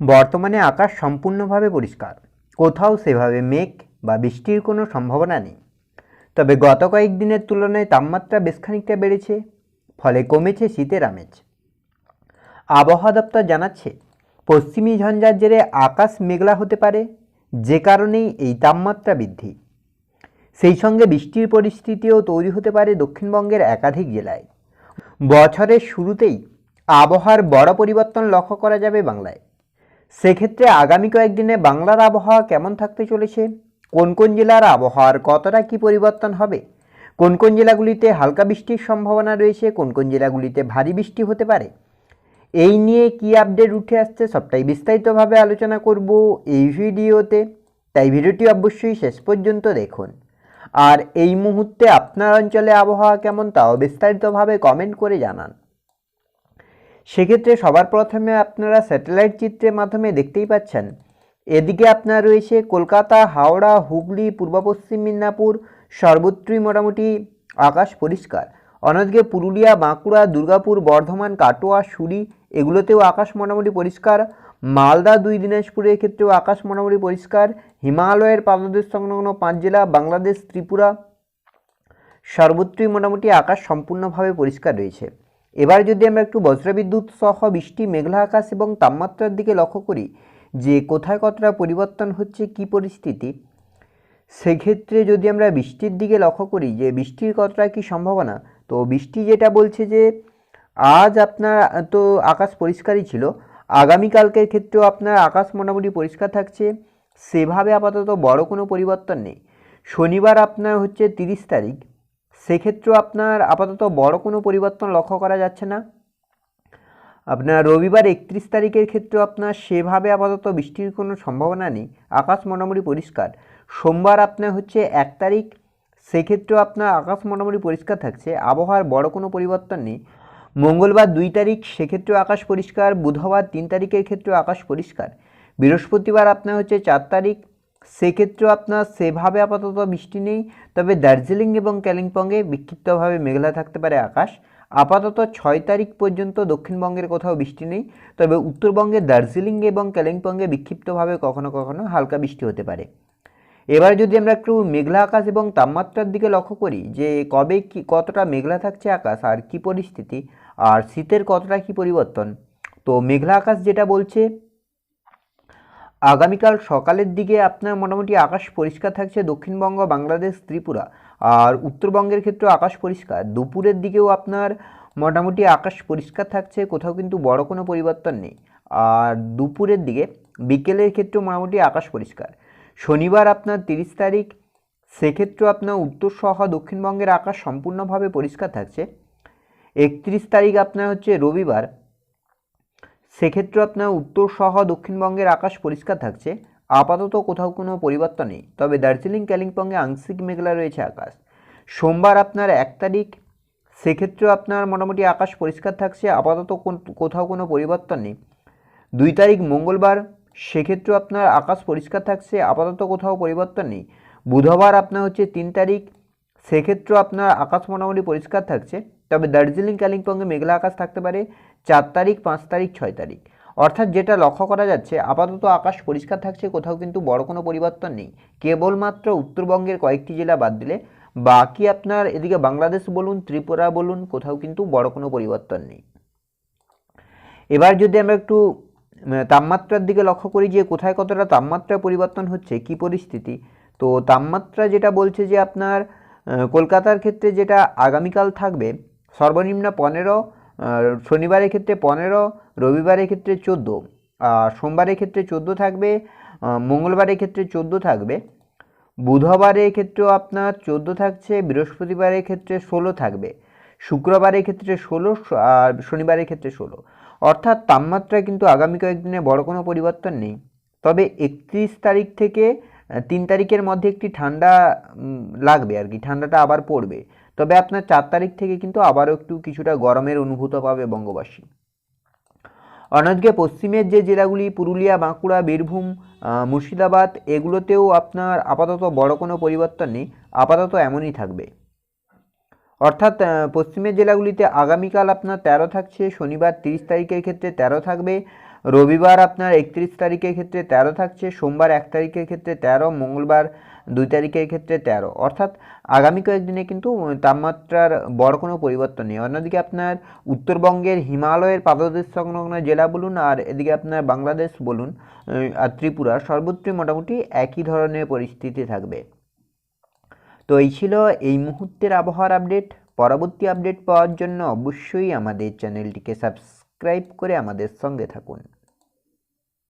বর্তমানে আকাশ সম্পূর্ণভাবে পরিষ্কার। কোথাও সেভাবে মেঘ বা বৃষ্টির কোনো সম্ভাবনা নেই। তবে গত কয়েকদিনের তুলনায় তাপমাত্রা বেশ খানিকটা বেড়েছে, ফলে কমেছে শীতের আমেজ। আবহাওয়া দপ্তর জানাচ্ছে, পশ্চিমী ঝঞ্ঝার জেরে আকাশ মেঘলা হতে পারে, যে কারণেই এই তাপমাত্রা বৃদ্ধি। সেই সঙ্গে বৃষ্টির পরিস্থিতিও তৈরি হতে পারে দক্ষিণবঙ্গের একাধিক জেলায়। বছরের শুরুতেই আবহাওয়ার বড় পরিবর্তন লক্ষ্য করা যাবে বাংলায়। সেক্ষেত্রে আগামী কয়েকদিনে বাংলার আবহাওয়া কেমন থাকতে চলেছে? কোন কোন জেলার আবহাওয়ার কতটা কি পরিবর্তন হবে? কোন কোন জেলাগুলিতে হালকা বৃষ্টির সম্ভাবনা রয়েছে? কোন কোন জেলাগুলিতে ভারী বৃষ্টি হতে পারে? এই নিয়ে কি আপডেট উঠে আসছে সবটাই বিস্তারিতভাবে আলোচনা করব এই ভিডিওতে। তাই ভিডিওটি অবশ্যই শেষ পর্যন্ত দেখুন। আর এই মুহূর্তে আপনার অঞ্চলে আবহাওয়া কেমন, তাও বিস্তারিতভাবে কমেন্ট করে জানান। সেক্ষেত্রে সবার প্রথমে আপনারা স্যাটেলাইট চিত্রের মাধ্যমে দেখতেই পাচ্ছেন। এদিকে আপনার রয়েছে কলকাতা, হাওড়া, হুগলি, পূর্ব পশ্চিম মিদনাপুর, সর্বত্রই মোটামুটি আকাশ পরিষ্কার। অন্যদিকে পুরুলিয়া, বাঁকুড়া, দুর্গাপুর, বর্ধমান, কাটোয়া সুরি এগুলোতেও আকাশ মোটামুটি পরিষ্কার। মালদা, দুই দিনাজপুরের ক্ষেত্রেও আকাশ মোটামুটি পরিষ্কার। হিমালয়ের পাদদেশ সংলগ্ন পাঁচ জেলা, বাংলাদেশ, ত্রিপুরা সর্বত্রই মোটামুটি আকাশ সম্পূর্ণভাবে পরিষ্কার রয়েছে। এবার যদি আমরা একটু বজ্রবিদ্যুৎ সহ বৃষ্টি, মেঘলা আকাশ এবং তাপমাত্রার দিকে লক্ষ্য করি, যে কোথায় কতটা পরিবর্তন হচ্ছে, কি পরিস্থিতি, সেক্ষেত্রে যদি আমরা বৃষ্টির দিকে লক্ষ্য করি, যে বৃষ্টির কতটা কি সম্ভাবনা, তো বৃষ্টি যেটা বলছে যে আজ আপনার তো আকাশ পরিষ্কারই ছিল। আগামীকালকের ক্ষেত্রেও আপনার আকাশ মোটামুটি পরিষ্কার থাকছে। সেভাবে আপাতত বড় কোনো পরিবর্তন নেই। শনিবার আপনার হচ্ছে তিরিশ তারিখ। সেক্ষেত্রেও আপনার আপাতত বড় কোনো পরিবর্তন লক্ষ্য করা যাচ্ছে না। আপনার রবিবার একত্রিশ তারিখের ক্ষেত্রেও আপনার সেভাবে আপাতত বৃষ্টির কোনো সম্ভাবনা নেই। আকাশ মোটামুটি পরিষ্কার। সোমবার আপনার হচ্ছে এক তারিখ। সেক্ষেত্রেও আপনার আকাশ মোটামুটি পরিষ্কার থাকছে। আবহাওয়ার বড় কোনো পরিবর্তন নেই। মঙ্গলবার দুই তারিখ। সেক্ষেত্রেও আকাশ পরিষ্কার। বুধবার তিন তারিখের ক্ষেত্রেও আকাশ পরিষ্কার। বৃহস্পতিবার আপনার হচ্ছে চার তারিখ। সেক্ষেত্রেও আপনার সেভাবে আপাতত বৃষ্টি নেই, তবে দার্জিলিং এবং কালিম্পংয়ে বিক্ষিপ্তভাবে মেঘলা থাকতে পারে আকাশ। আপাতত ছয় তারিখ পর্যন্ত দক্ষিণবঙ্গের কোথাও বৃষ্টি নেই, তবে উত্তরবঙ্গে দার্জিলিং এবং কালিম্পংয়ে বিক্ষিপ্তভাবে কখনো কখনো হালকা বৃষ্টি হতে পারে। এবার যদি আমরা একটু মেঘলা আকাশ এবং তাপমাত্রার দিকে লক্ষ্য করি, যে কবে কি কতটা মেঘলা থাকছে আকাশ, আর কি পরিস্থিতি, আর শীতের কতটা কি পরিবর্তন, তো মেঘলা আকাশ যেটা বলছে আগামীকাল সকালের দিকে আপনার মোটামুটি আকাশ পরিষ্কার থাকছে দক্ষিণবঙ্গ, বাংলাদেশ, ত্রিপুরা। আর উত্তরবঙ্গের ক্ষেত্রেও আকাশ পরিষ্কার। দুপুরের দিকেও আপনার মোটামুটি আকাশ পরিষ্কার থাকছে, কোথাও কিন্তু বড় কোনো পরিবর্তন নেই। আর দুপুরের দিকে বিকেলের ক্ষেত্রেও মোটামুটি আকাশ পরিষ্কার। শনিবার আপনার তিরিশ তারিখ, সেক্ষেত্রেও আপনার উত্তর সহ দক্ষিণবঙ্গের আকাশ সম্পূর্ণভাবে পরিষ্কার থাকছে। একত্রিশ তারিখ আপনার হচ্ছে রবিবার। সেক্ষেত্রে আপনার উত্তর সহ দক্ষিণবঙ্গের আকাশ পরিষ্কার থাকছে। আপাতত কোথাও কোনো পরিবর্তন নেই। তবে দার্জিলিং, কালিম্পংয়ে আংশিক মেঘলা রয়েছে আকাশ। সোমবার আপনার এক তারিখ, সেক্ষেত্রেও আপনার মোটামুটি আকাশ পরিষ্কার থাকছে। আপাতত কোথাও কোনো পরিবর্তন নেই। দুই তারিখ মঙ্গলবার, সেক্ষেত্রেও আপনার আকাশ পরিষ্কার থাকছে। আপাতত কোথাও পরিবর্তন নেই। বুধবার আপনার হচ্ছে তিন তারিখ, সেক্ষেত্রেও আপনার আকাশ মোটামুটি পরিষ্কার থাকছে। তবে দার্জিলিং, কালিম্পংয়ে মেঘলা আকাশ থাকতে পারে চার তারিখ, পাঁচ তারিখ, ছয় তারিখ। অর্থাৎ যেটা লক্ষ্য করা যাচ্ছে, আপাতত আকাশ পরিষ্কার থাকছে, কোথাও কিন্তু বড় কোনো পরিবর্তন নেই। কেবলমাত্র উত্তরবঙ্গের কয়েকটি জেলা বাদ দিলে বাকি আপনার এদিকে বাংলাদেশ বলুন, ত্রিপুরা বলুন, কোথাও কিন্তু বড় কোনো পরিবর্তন নেই। এবার যদি আমরা একটু তাপমাত্রার দিকে লক্ষ্য করি যে কোথায় কতটা তাপমাত্রা পরিবর্তন হচ্ছে, কি পরিস্থিতি, তো তাপমাত্রা যেটা বলছে যে আপনার কলকাতার ক্ষেত্রে যেটা আগামীকাল থাকবে সর্বনিম্ন পনেরো শনিবারের ক্ষেত্রে পনেরো, রবিবারের ক্ষেত্রে চোদ্দ। আর সোমবারের ক্ষেত্রে চোদ্দ থাকবে মঙ্গলবারের ক্ষেত্রে চোদ্দ থাকবে। বুধবারের ক্ষেত্রেও আপনার চোদ্দ থাকছে, বৃহস্পতিবারের ক্ষেত্রে ষোলো থাকবে। শুক্রবারের ক্ষেত্রে ষোলো আর শনিবারের ক্ষেত্রে ষোলো। অর্থাৎ তাপমাত্রা কিন্তু আগামী কয়েকদিনে বড় কোনো পরিবর্তন নেই। তবে একত্রিশ তারিখ থেকে তিন তারিখের মধ্যে একটি ঠান্ডা লাগবে আর কি। ঠান্ডাটা আবার পড়বে। তবে আপনার চার তারিখ থেকে কিন্তু আবারও একটু কিছুটা গরমের অনুভূত পাবে বঙ্গবাসী। অন্যদিকে পশ্চিমের যে জেলাগুলি, পুরুলিয়া, বাঁকুড়া, বীরভূম মুর্শিদাবাদ, এগুলোতেও আপনার আপাতত বড় কোনো পরিবর্তন নেই, আপাতত এমনই থাকবে। অর্থাৎ পশ্চিমের জেলাগুলিতে আগামীকাল আপনার তেরো থাকছে, শনিবার তিরিশ তারিখের ক্ষেত্রে তেরো থাকবে, রবিবার আপনার একত্রিশ তারিখের ক্ষেত্রে তেরো থাকছে, সোমবার এক তারিখের ক্ষেত্রে তেরো, মঙ্গলবার দুই তারিখের ক্ষেত্রে তেরো। অর্থাৎ আগামী কয়েকদিনে কিন্তু তাপমাত্রার বড় কোনো পরিবর্তন নেই। অন্যদিকে আপনার উত্তরবঙ্গের হিমালয়ের পাদদেশ সংলগ্ন জেলা বলুন আর এদিকে আপনার বাংলাদেশ বলুন আর ত্রিপুরা, সর্বত্রই মোটামুটি একই ধরনের পরিস্থিতি থাকবে। তো এই ছিল এই মুহূর্তের আবহাওয়ার আপডেট। পরবর্তী আপডেট পাওয়ার জন্য অবশ্যই আমাদের চ্যানেলটিকে সাবস্ক্রাইব করে আমাদের সঙ্গে থাকুন।